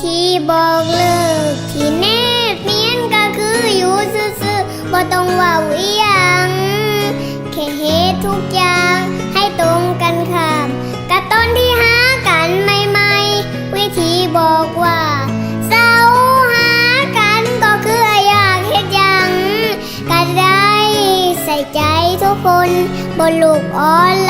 ที่บอกเลิกที่แนบเนียนก็คืออยู่ซื่อๆบ่ต้องว่าอีหยังแค่เหตุทุกอย่างให้ตรงกันข้ามกับตอนที่หากันใหม่ๆวิธีบอกว่าเศร้าหากันก็คืออยากเฮ็ดหยังก็ได้ใส่ใจทุกคนบนโลกออนไลน์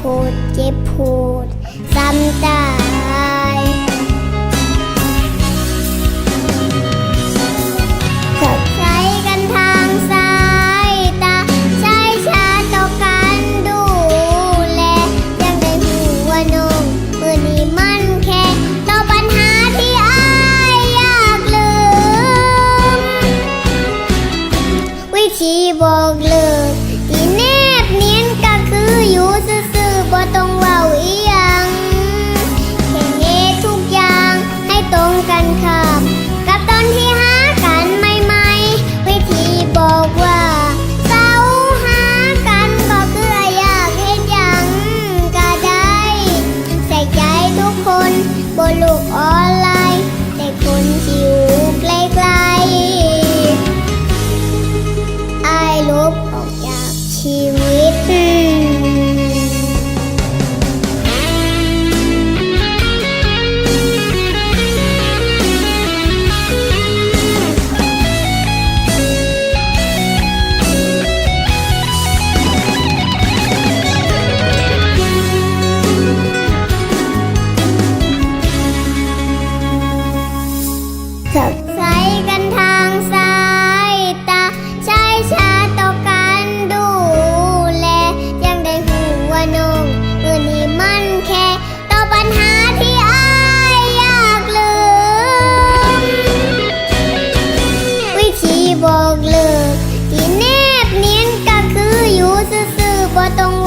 พูดเจ็บพูดซ้ำใจถักใช้กันทางสายตาใช้ชาต่อกันดูแลยังได้หูว่าน้องมือนี้มันแค่ต่อปัญหาที่อายอยากลืม วิธีบอกเลิก บนโลกออนไล สักใส่กันทางสายตาใช้ชาต่อกันดูแล ยังได้หูว่าน้องมือนี้มันแค่ต่อปัญหาที่อายอยากลืม วิธีบอกเลิกที่แนบเนียนก็คืออยู่ซื่อๆบ่ต้อง